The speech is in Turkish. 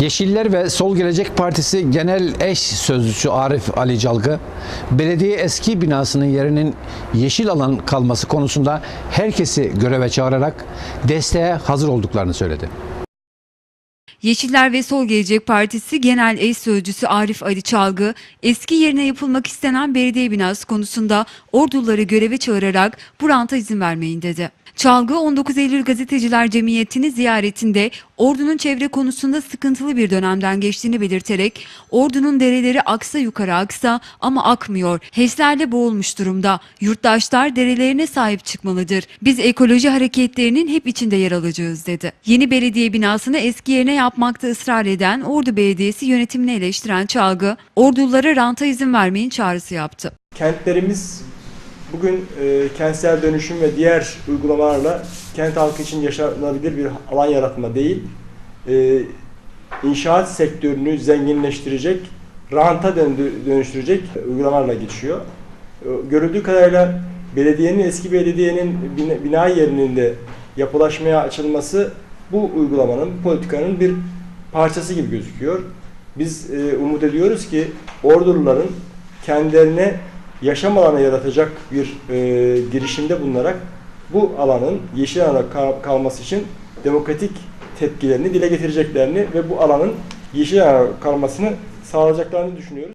Yeşiller ve Sol Gelecek Partisi Genel Eş Sözcüsü Arif Ali Calgı, belediye eski binasının yerinin yeşil alan kalması konusunda herkesi göreve çağırarak desteğe hazır olduklarını söyledi. Yeşiller ve Sol Gelecek Partisi Genel Eş Sözcüsü Arif Ali Çalgı, eski yerine yapılmak istenen belediye binası konusunda orduları göreve çağırarak bu ranta izin vermeyin dedi. Çalgı 19 Eylül Gazeteciler Cemiyeti'ni ziyaretinde ordunun çevre konusunda sıkıntılı bir dönemden geçtiğini belirterek ordunun dereleri aksa yukarı aksa ama akmıyor. HES'lerle boğulmuş durumda. Yurttaşlar derelerine sahip çıkmalıdır. Biz ekoloji hareketlerinin hep içinde yer alacağız dedi. Yeni belediye binasını eski yerine yapmakta ısrar eden Ordu Belediyesi yönetimini eleştiren Çalgı, ordulara ranta izin vermeyin çağrısı yaptı. Kentlerimiz bugün e, kentsel dönüşüm ve diğer uygulamalarla kent halkı için yaşanabilir bir alan yaratma değil, e, inşaat sektörünü zenginleştirecek, ranta döndü, dönüştürecek uygulamalarla geçiyor. E, görüldüğü kadarıyla belediyenin, eski belediyenin bina, bina yerinin de yapılaşmaya açılması bu uygulamanın, politikanın bir parçası gibi gözüküyor. Biz e, umut ediyoruz ki Orduluların kendilerine yaşam alanı yaratacak bir e, girişimde bulunarak bu alanın yeşil alana kal- kalması için demokratik tepkilerini dile getireceklerini ve bu alanın yeşil alana kalmasını sağlayacaklarını düşünüyoruz.